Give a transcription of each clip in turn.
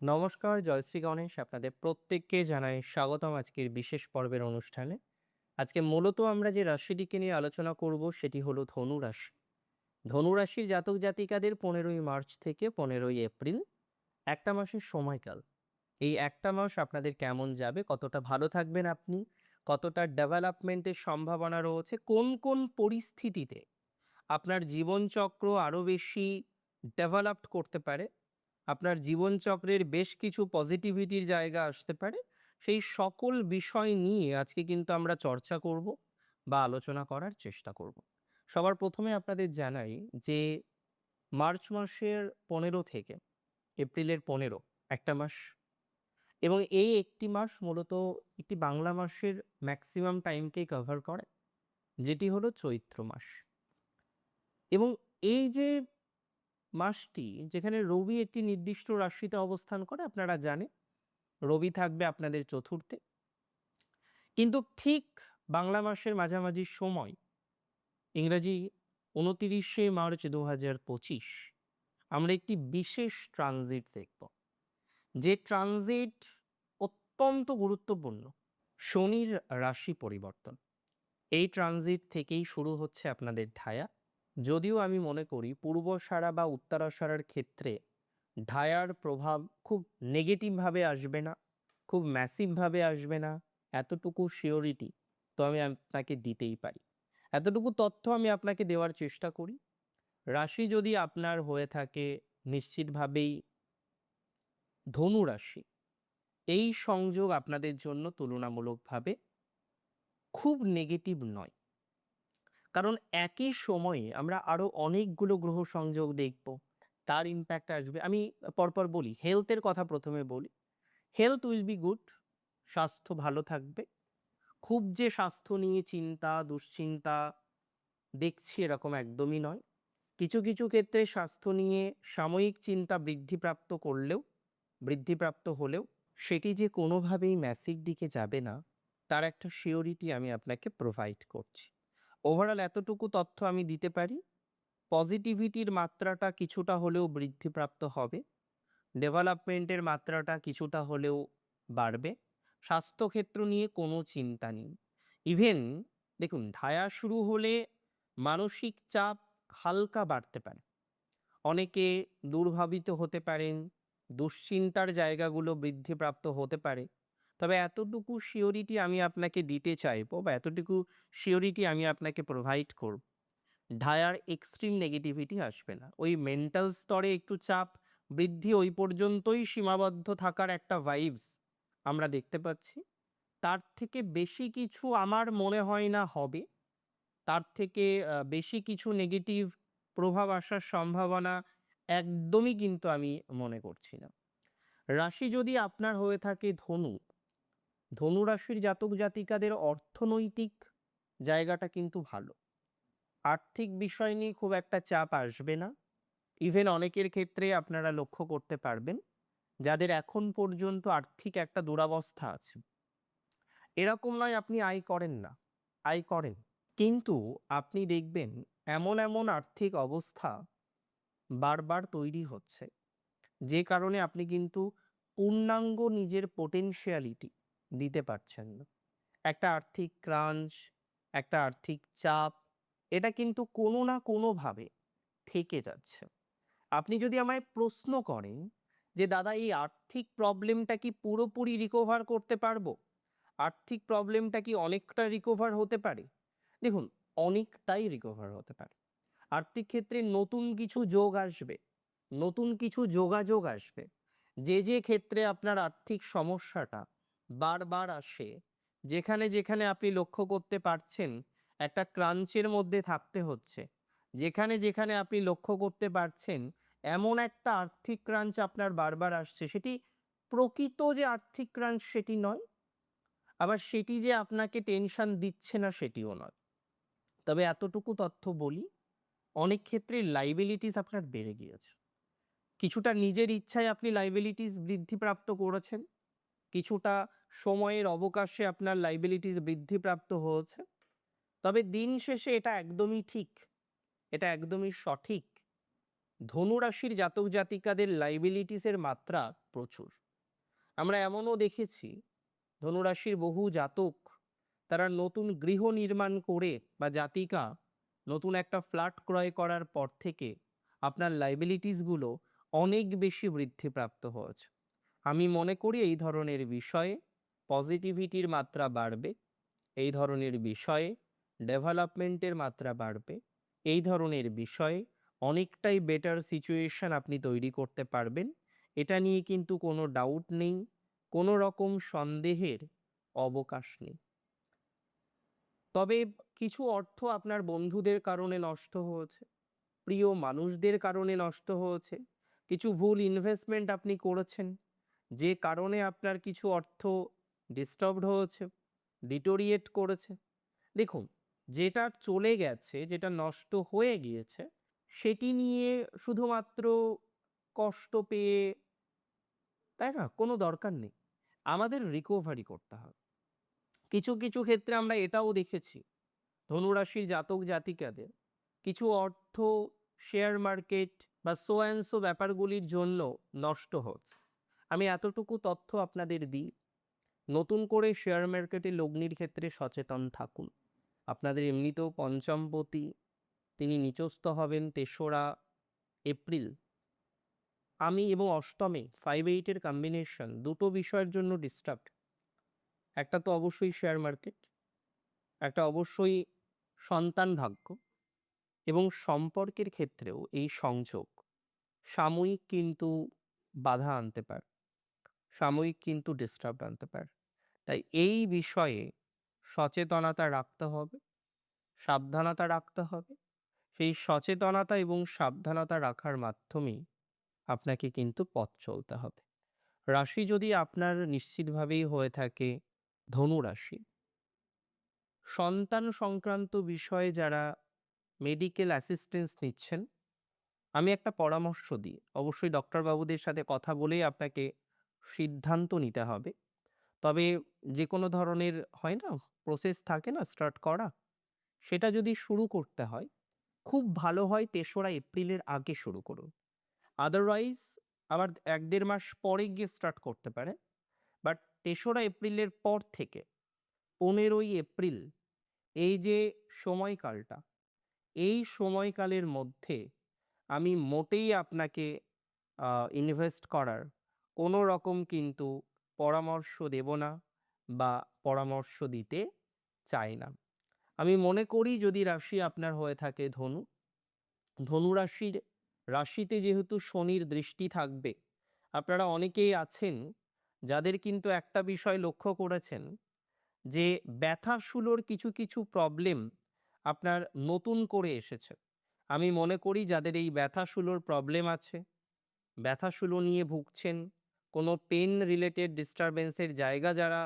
নমস্কার, জয়শ্রী গণেশ আপনাদের প্রত্যেককে জানাই স্বাগতম আজকের বিশেষ পর্বের অনুষ্ঠানে। আজকে মূলত আমরা যে রাশিটিকে নিয়ে আলোচনা করব সেটি হলো ধনু রাশি ধনু রাশির জাতক জাতিকাদের পনেরোই মার্চ থেকে পনেরোই এপ্রিল, একটা মাসের সময়কাল। এই একটা মাস আপনাদের কেমন যাবে, কতটা ভালো থাকবেন আপনি, কতটা ডেভেলপমেন্টের সম্ভাবনা রয়েছে, কোন কোন পরিস্থিতিতে আপনার জীবনচক্র আরও বেশি ডেভেলপড করতে পারে আপনার জীবনচক্রের বেশ কিছু পজিটিভিটির জায়গা আসতে পারে। সেই সকল বিষয় নিয়ে আজকে কিন্তু আমরা চর্চা করব বা আলোচনা করার চেষ্টা করব। সবার প্রথমে আপনাদের জানাই যে, মার্চ মাসের পনেরো থেকে এপ্রিলের পনেরো, একটা মাস। এবং এই একটি মাস মূলত একটি বাংলা মাসের ম্যাক্সিমাম টাইমকেই কভার করে, যেটি হলো চৈত্র মাস। এবং এই যে মাসটি যেখানে রবি একটি নির্দিষ্ট রাশিতে অবস্থান করে, আপনারা জানেন। রবি থাকবে আপনাদের চতুর্থে। কিন্তু ঠিক বাংলা মাসের মাঝামাঝি সময়, ইংরাজি উনতিরিশে মার্চ দু হাজার পঁচিশ, আমরা একটি বিশেষ ট্রানজিট দেখব। যে ট্রানজিট অত্যন্ত গুরুত্বপূর্ণ, শনির রাশি পরিবর্তন। এই ট্রানজিট থেকেই শুরু হচ্ছে আপনাদের ঢায়া। যদিও আমি মনে করি পূর্বসারা বা উত্তরাসারার ক্ষেত্রে ঢায়ার প্রভাব খুব নেগেটিভভাবে আসবে না, খুব ম্যাসিভভাবে আসবে না, এতটুকু শিওরিটি তো আমি আপনাকে দিতেই পারি। এতটুকু তথ্য আমি আপনাকে দেওয়ার চেষ্টা করি। রাশি যদি আপনার হয়ে থাকে নিশ্চিতভাবেই ধনু রাশি। এই সংযোগ আপনাদের জন্য তুলনামূলকভাবে খুব নেগেটিভ নয়। কারণ একই সময়ে আমরা আরও অনেকগুলো গ্রহ সংযোগ দেখব। তার ইম্প্যাক্ট আসবে। আমি পরপর বলি হেলথের কথা প্রথমে বলি। হেলথ উইল বি গুড স্বাস্থ্য ভালো থাকবে। খুব যে স্বাস্থ্য নিয়ে চিন্তা, দুশ্চিন্তা দেখছি এরকম একদমই নয়। কিছু কিছু ক্ষেত্রে স্বাস্থ্য নিয়ে সাময়িক চিন্তা বৃদ্ধিপ্রাপ্ত করলেও, বৃদ্ধিপ্রাপ্ত হলেও, সেটি যে কোনোভাবেই ম্যাসিভ দিকে যাবে না, তার একটা শিওরিটি আমি আপনাকে প্রোভাইড করছি। ওভারঅল এতটুকু তথ্য আমি দিতে পারি। পজিটিভিটির মাত্রাটা কিছুটা হলেও বৃদ্ধিপ্রাপ্ত হবে। ডেভেলপমেন্টের মাত্রাটা কিছুটা হলেও বাড়বে। স্বাস্থ্যক্ষেত্র নিয়ে কোনো চিন্তা নেই। ইভেন দেখুন, ঢায়া শুরু হলে মানসিক চাপ হালকা বাড়তে পারে। অনেকে দুর্ভাবিত হতে পারেন, দুশ্চিন্তার জায়গাগুলো বৃদ্ধিপ্রাপ্ত হতে পারে। তবে এতটুকু শিওরিটি আমি আপনাকে দিতে চাইব বা এতটুকু শিওরিটি আমি আপনাকে প্রোভাইড করব। ঢায়ার এক্সট্রিম নেগেটিভিটি আসবে না। ওই মেন্টাল স্তরে একটু চাপ, বৃদ্ধি ওই পর্যন্তই সীমাবদ্ধ থাকার একটা ভাইবস আমরা দেখতে পাচ্ছি। তার থেকে বেশি কিছু আমার মনে হয় না হবে। তার থেকে বেশি কিছু নেগেটিভ প্রভাব আসার সম্ভাবনা একদমই কিন্তু আমি মনে করছি না। রাশি যদি আপনার হয়ে থাকে ধনু ধনুরাশির জাতক জাতিকাদের অর্থনৈতিক জায়গাটা কিন্তু ভালো। আর্থিক বিষয় নিয়ে খুব একটা চাপ আসবে না। ইভেন অনেকের ক্ষেত্রে আপনারা লক্ষ্য করতে পারবেন, যাদের এখন পর্যন্ত আর্থিক একটা দুরাবস্থা আছে। এরকম নয় আপনি আয় করেন না, আয় করেন। কিন্তু আপনি দেখবেন এমন এমন আর্থিক অবস্থা বারবার তৈরি হচ্ছে, যে কারণে আপনি কিন্তু পূর্ণাঙ্গ নিজের পোটেনশিয়ালিটি দিতে পারছেন না। একটা আর্থিক ক্রাঞ্চ, একটা আর্থিক চাপ, এটা কিন্তু কোনো না কোনোভাবে থেকে যাচ্ছে। আপনি যদি আমায় প্রশ্ন করেন যে, দাদা, এই আর্থিক প্রবলেমটা কি পুরোপুরি রিকভার করতে পারব? আর্থিক প্রবলেমটা কি অনেকটা রিকভার হতে পারে? দেখুন, অনেকটাই রিকভার হতে পারে। আর্থিক ক্ষেত্রে নতুন কিছু যোগ আসবে, নতুন কিছু যোগাযোগ আসবে। যে যে ক্ষেত্রে আপনার আর্থিক সমস্যাটা বারবার আসে। যেখানে যেখানে আপনি লক্ষ্য করতে পারছেন, একটা ক্রাঞ্চের মধ্যে থাকতে হচ্ছে। যেখানে যেখানে আপনি লক্ষ্য করতে পারছেন, এমন একটা আর্থিক ক্রাঞ্চ আপনার বারবার আসছে। সেটি প্রকৃত যে আর্থিক ক্রাঞ্চ সেটি নয়, আবার সেটি যে আপনাকে টেনশন দিচ্ছে না সেটিও নয়। তবে এতটুকু তথ্য বলি, অনেক ক্ষেত্রে লাইবিলিটিস আপনার বেড়ে গিয়েছে। কিছুটা নিজের ইচ্ছায় আপনি লাইবিলিটিস বৃদ্ধিপ্রাপ্ত করেছেন। কিছুটা সময়ের অবকাশে আপনার লাইবিলিটিস বৃদ্ধিপ্রাপ্ত হয়েছে। তবে দিন শেষে এটা একদমই ঠিক। এটা একদমই সঠিক। ধনুরাশির জাতক জাতিকাদের লাইবিলিটিসের মাত্রা প্রচুর। আমরা এমনও দেখেছি, ধনুরাশির বহু জাতক, তারা নতুন গৃহ নির্মাণ করে বা জাতিকা নতুন একটা ফ্ল্যাট ক্রয় করার পর থেকে আপনার লাইবিলিটিসগুলো অনেক বেশি বৃদ্ধিপ্রাপ্ত হয়েছে। আমি মনে করি এই ধরনের বিষয়ে পজিটিভিটির মাত্রা বাড়বে, এই ধরনের বিষয়ে ডেভেলপমেন্টের মাত্রা বাড়বে, এই ধরনের বিষয়ে অনেকটাই বেটার সিচুয়েশন আপনি তৈরি করতে পারবেন। এটা নিয়ে কিন্তু কোনো ডাউট নেই, কোনো রকম সন্দেহের অবকাশ নেই। তবে কিছু অর্থ আপনার বন্ধুদের কারণে নষ্ট হয়েছে, প্রিয় মানুষদের কারণে নষ্ট হয়েছে, কিছু ভুল ইনভেস্টমেন্ট আপনি করেছেন। যে কারণে আপনার কিছু অর্থ ডিস্টার্বড হয়েছে ডিটোরিয়েট করেছে। দেখুন, যেটা চলে গেছে, যেটা নষ্ট হয়ে গিয়েছে, সেটি নিয়ে শুধুমাত্র কষ্ট পেয়ে, তাই না? কোনো দরকার নেই। আমাদের রিকভারি করতে হবে। কিছু কিছু ক্ষেত্রে আমরা এটাও দেখেছি, ধনুরাশির জাতক জাতিকাদের। কিছু অর্থ শেয়ার মার্কেট বা সো অ্যান্ড সো ব্যাপারগুলির জন্য নষ্ট হচ্ছে। আমি এতটুকু তথ্য আপনাদের দিই। নতুন করে শেয়ার মার্কেটে লগ্নির ক্ষেত্রে সচেতন থাকুন। আপনাদের এমনিতেও পঞ্চমপতি, তিনি নিচস্থ হবেন তেসরা এপ্রিল। আমি এবং অষ্টমে ফাইভ এইটের কম্বিনেশন দুটো বিষয়ের জন্য ডিস্টার্ব একটা তো অবশ্যই শেয়ার মার্কেট, একটা অবশ্যই সন্তান ভাগ্য এবং সম্পর্কের ক্ষেত্রেও এই সংযোগ সাময়িক কিন্তু বাধা আনতে পারে। সাময়িক কিন্তু ডিস্টার্ব আনতে পারে। তাই এই বিষয়ে সচেতনতা রাখতে হবে, সাবধানতা রাখতে হবে। সেই সচেতনতা এবং সাবধানতা রাখার মাধ্যমেই আপনাকে কিন্তু পথ চলতে হবে। রাশি যদি আপনার নিশ্চিতভাবেই হয়ে থাকে ধনু রাশি সন্তান সংক্রান্ত বিষয়ে যারা মেডিকেল অ্যাসিস্ট্যান্স নিচ্ছেন, আমি একটা পরামর্শ দিই। অবশ্যই ডক্টর বাবুদের সাথে কথা বলেই আপনাকে সিদ্ধান্ত নিতে হবে। তবে যে কোনো ধরনের হয় না প্রসেস থাকে না স্টার্ট করা, সেটা যদি শুরু করতে হয়, খুব ভালো হয় তেসরা এপ্রিলের আগে শুরু করুন। আদারওয়াইজ আবার এক দেড় মাস পরে গিয়ে স্টার্ট করতে পারে বাট তেসরা এপ্রিলের পর থেকে পনেরোই এপ্রিল এই যে সময়কালটা, এই সময়কালের মধ্যে আমি মোটেই আপনাকে ইনভেস্ট করার কোনো রকম কিন্তু পরামর্শ দেব না বা পরামর্শ দিতে চাই না। আমি মনে করি যদি রাশি আপনার হয়ে থাকে ধনু ধনু রাশির রাশিতে যেহেতু শনির দৃষ্টি থাকবে, আপনারা অনেকেই আছেন যাদের কিন্তু একটা বিষয় লক্ষ্য করেছেন যে ব্যথাশুলোর কিছু কিছু প্রবলেম আপনার নতুন করে এসেছে। আমি মনে করি যাদের এই ব্যথাশুলোর প্রবলেম আছে, ব্যথাশুলো নিয়ে ভুগছেন কোনো পেন রিলেটেড ডিস্টারবেন্সের জায়গা যারা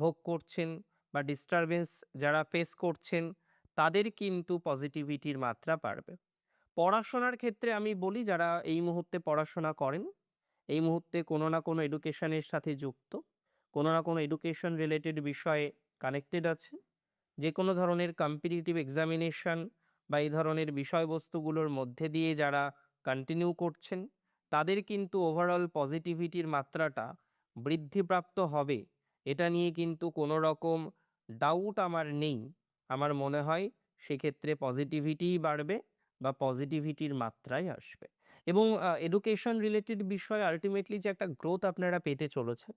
ভোগ করছেন বা ডিস্টারবেন্স যারা ফেস করছেন, তাদের কিন্তু পজিটিভিটির মাত্রা বাড়বে। পড়াশোনার ক্ষেত্রে আমি বলি, যারা এই মুহূর্তে পড়াশোনা করেন, এই মুহূর্তে কোনো না কোনো এডুকেশনের সাথে যুক্ত, কোনো না কোনো এডুকেশন রিলেটেড বিষয়ে কানেক্টেড আছে যে কোনো ধরনের কম্পিটিটিভ এক্সামিনেশন বা এই ধরনের বিষয়বস্তুগুলোর মধ্যে দিয়ে যারা কন্টিনিউ করছেন তাদের কিন্তু ওভারঅল পজিটিভিটির মাত্রাটা বৃদ্ধিপ্রাপ্ত হবে। এটা নিয়ে কিন্তু কোনো রকম ডাউট আমার নেই। আমার মনে হয় সেক্ষেত্রে পজিটিভিটিই বাড়বে বা পজিটিভিটির মাত্রাই আসবে। এবং এডুকেশন রিলেটেড বিষয় আলটিমেটলি যে একটা গ্রোথ আপনারা পেতে চলেছে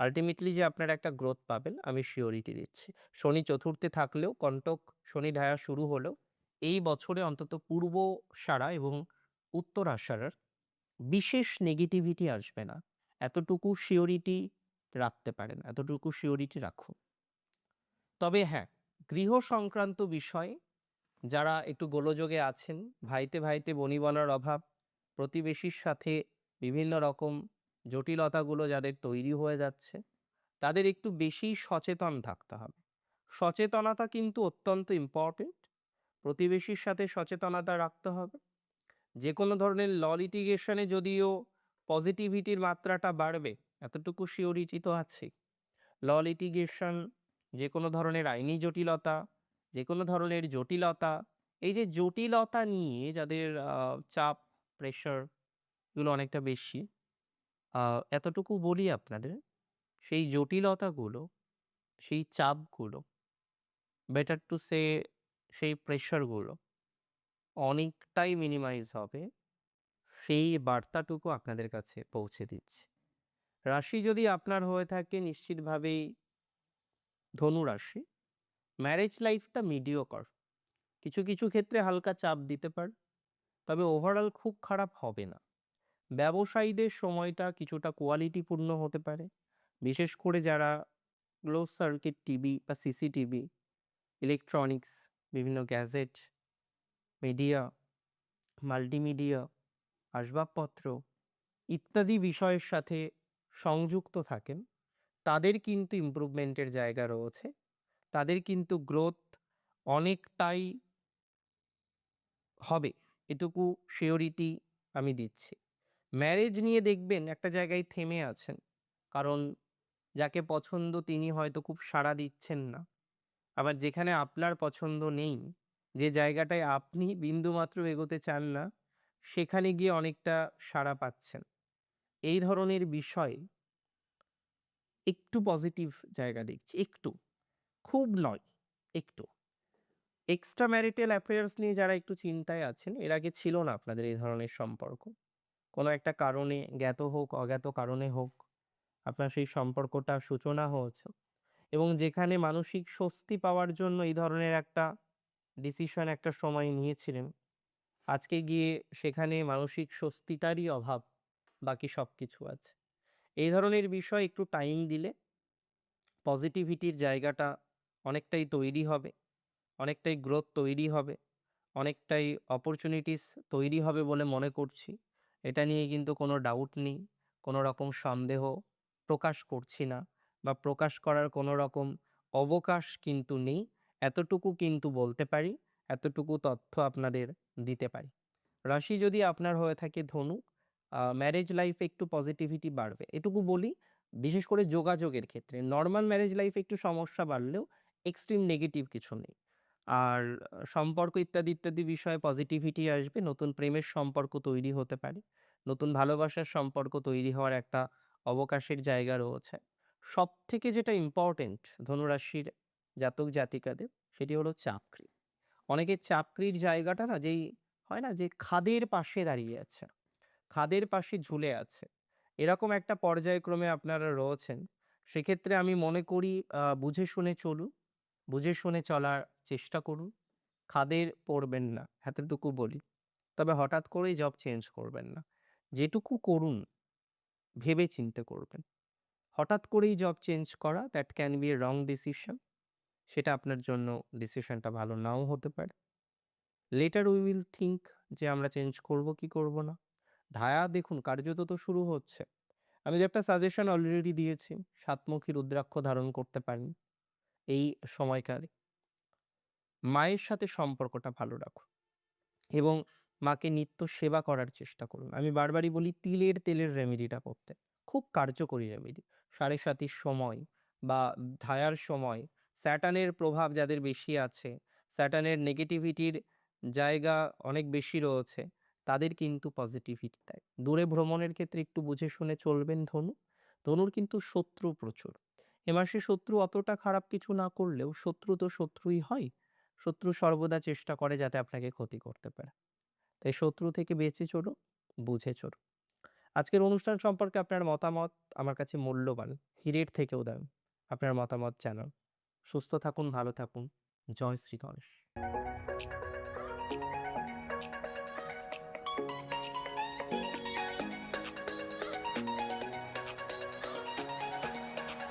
আলটিমেটলি যে আপনারা একটা গ্রোথ পাবেন, আমি শিওরিটি দিচ্ছি। শনি চতুর্থে থাকলেও কণ্টক শনি ঢায়া শুরু হলেও, এই বছরে অন্তত পূর্ব সারা এবং উত্তর আষাঢ়ার বিশেষ নেগেটিভিটি আসবে না। এতটুকু শিওরিটি রাখতে পারেন, এতটুকু শিওরিটি রাখুন। তবে হ্যাঁ গৃহ সংক্রান্ত বিষয়ে, যারা একটু গোলযোগে আছেন, ভাইতে ভাইতে বনিবনার অভাব, প্রতিবেশীর সাথে বিভিন্ন রকম জটিলতাগুলো যাদের তৈরি হয়ে যাচ্ছে, তাদের একটু বেশি সচেতন থাকতে হবে। সচেতনতা কিন্তু অত্যন্ত ইম্পর্টেন্ট প্রতিবেশীর সাথে সচেতনতা রাখতে হবে। যে কোনো ধরনের ল লিটিগেশনে যদিও পজিটিভিটির মাত্রাটা বাড়বে এতটুকু শিওরিটি তো আছে ল লিটিগেশন যে কোনো ধরনের আইনি জটিলতা যে কোনো ধরনের জটিলতা এই যে জটিলতা নিয়ে যাদের চাপ প্রেশার এগুলো অনেকটা বেশি। এতটুকু বলি আপনাদের, সেই জটিলতাগুলো, সেই চাপগুলো, বেটার টু সে সেই প্রেশারগুলো অনেকটাই মিনিমাইজ হবে। সেই বার্তাটুকু আপনাদের কাছে পৌঁছে দিচ্ছে রাশি যদি আপনার হয়ে থাকে নিশ্চিতভাবেই ধনু রাশি। ম্যারেজ লাইফটা মিডিওকর। কিছু, কিছু ক্ষেত্রে হালকা চাপ দিতে পারে। তবে ওভারঅল খুব খারাপ হবে না। ব্যবসায়ীদের সময়টা কিছুটা কোয়ালিটিপূর্ণ হতে পারে। বিশেষ করে যারা ক্লোজ সার্কিট টিভি বা সিসিটিভি, ইলেকট্রনিক্স, বিভিন্ন গ্যাজেট, মিডিয়া, মাল্টিমিডিয়া, আসবাবপত্র ইত্যাদি বিষয়ের সাথে সংযুক্ত থাকেন, তাদের কিন্তু ইমপ্রুভমেন্টের জায়গা রয়েছে। তাদের কিন্তু গ্রোথ অনেকটাই হবে। এটুকু শিওরিটি আমি দিচ্ছি। ম্যারেজ নিয়ে দেখবেন একটা জায়গায় থেমে আছেন। কারণ যাকে পছন্দ তিনি হয়তো খুব সাড়া দিচ্ছেন না। আবার যেখানে আপনার পছন্দ নেই, যে জায়গাটায় আপনি বিন্দুমাত্র এগোতে চান না, সেখানে গিয়ে অনেকটা সাড়া পাচ্ছেন। এই ধরনের বিষয় একটু পজিটিভ জায়গা দেখছি। একটু। খুব নয়, একটু। এক্সট্রা ম্যারিটাল অ্যাফেয়ার্স নিয়ে যারা একটু চিন্তায় আছেন, এর আগে ছিল না আপনাদের এই ধরনের সম্পর্ক। কোনো একটা কারণে জ্ঞাত হোক, অজ্ঞাত কারণে হোক, আপনার সেই সম্পর্কটা সূচনা হয়েছে এবং যেখানে মানসিক স্বস্তি পাওয়ার জন্য এই ধরনের একটা ডিসিশন একটা সময় নিয়েছিলেন, আজকে গিয়ে সেখানে মানসিক স্বস্তিটারই অভাব, বাকি সব কিছু আছে। এই ধরনের বিষয় একটু টাইম দিলে পজিটিভিটির জায়গাটা অনেকটাই তৈরি হবে, অনেকটাই গ্রোথ তৈরি হবে, অনেকটাই অপরচুনিটিস তৈরি হবে বলে মনে করছি। এটা নিয়ে কিন্তু কোনো ডাউট নেই, কোনো রকম সন্দেহ প্রকাশ করছি না বা প্রকাশ করার কোনো রকম অবকাশ কিন্তু নেই। এতটুকু কিন্তু বলতে পারি, এতটুকু তথ্য আপনাদের দিতে পারি। রাশি যদি আপনার হয়ে থাকে ধনু, ম্যারেজ লাইফে একটু পজিটিভিটি বাড়বে। এটুকু বলি, বিশেষ করে যোগাযোগের ক্ষেত্রে। নর্মাল ম্যারেজ লাইফে একটু সমস্যা বাড়লেও এক্সট্রিম নেগেটিভ কিছু নেই। আর সম্পর্ক ইত্যাদি, ইত্যাদি বিষয়ে পজিটিভিটি আসবে। নতুন প্রেমের সম্পর্ক তৈরি হতে পারে। নতুন ভালোবাসার সম্পর্ক তৈরি হওয়ার একটা অবকাশের জায়গা রয়েছে। সবথেকে যেটা ইম্পোর্টেন্ট ধনুরাশির জাতক জাতিকাদের সেটি হলো চাকরি। অনেকে চাকরির জায়গাটা না যেই হয় না যে খাদের পাশে দাঁড়িয়ে আছে। খাদের পাশে ঝুলে আছে। এরকম একটা পর্যায়ক্রমে আপনারা রয়েছেন। সেক্ষেত্রে আমি মনে করি বুঝে শুনে চলুন। বুঝে শুনে চলার চেষ্টা করুন। খাদের পড়বেন না, এতটুকু বলি। তবে হঠাৎ করেই জব চেঞ্জ করবেন না। যেটুকু করুন, ভেবে চিন্তে করবেন। হঠাৎ করেই জব চেঞ্জ করা that can be a wrong decision. সেটা আপনার জন্য ডিসিশনটা ভালো নাও হতে পারে। লেটার উই উইল থিঙ্ক যে আমরা চেঞ্জ করব কি করব না। ধায়া দেখুন কার্যত তো শুরু হচ্ছে। আমি যে একটা সাজেশন অলরেডি দিয়েছি, সাতমুখী রুদ্রাক্ষ ধারণ করতে পারেন এই সময়কালে। মায়ের সাথে সম্পর্কটা ভালো রাখুন এবং মাকে নিত্য সেবা করার চেষ্টা করুন। আমি বারবারই বলি তিলের তেলের রেমেডিটা করতে। খুব কার্যকরী রেমেডি। সাড়ে সাতির সময় বা ধায়ার সময় স্যাটার্নের প্রভাব যাদের বেশি আছে, স্যাটার্নের নেগেটিভিটির জায়গা অনেক বেশি রয়েছে, তাদের কিন্তু পজিটিভিটি দেয়। দূরে ভ্রমণের ক্ষেত্রে একটু বুঝে শুনে চলবেন ধনু। ধনুর কিন্তু শত্রু প্রচুর। এ মাসে শত্রু অতটা খারাপ কিছু না করলেও শত্রু তো শত্রুই হয়। শত্রু সর্বদা চেষ্টা করে যাতে আপনাকে ক্ষতি করতে পারে। তাই শত্রু থেকে বেঁচে চলুন, বুঝে চলুন। আজকের অনুষ্ঠান সম্পর্কে আপনার মতামত আমার কাছে মূল্যবান। হীরের থেকেও দেন আপনার মতামত জানান। সুস্থ থাকুন, ভালো থাকুন। জয় শ্রী গণেশ।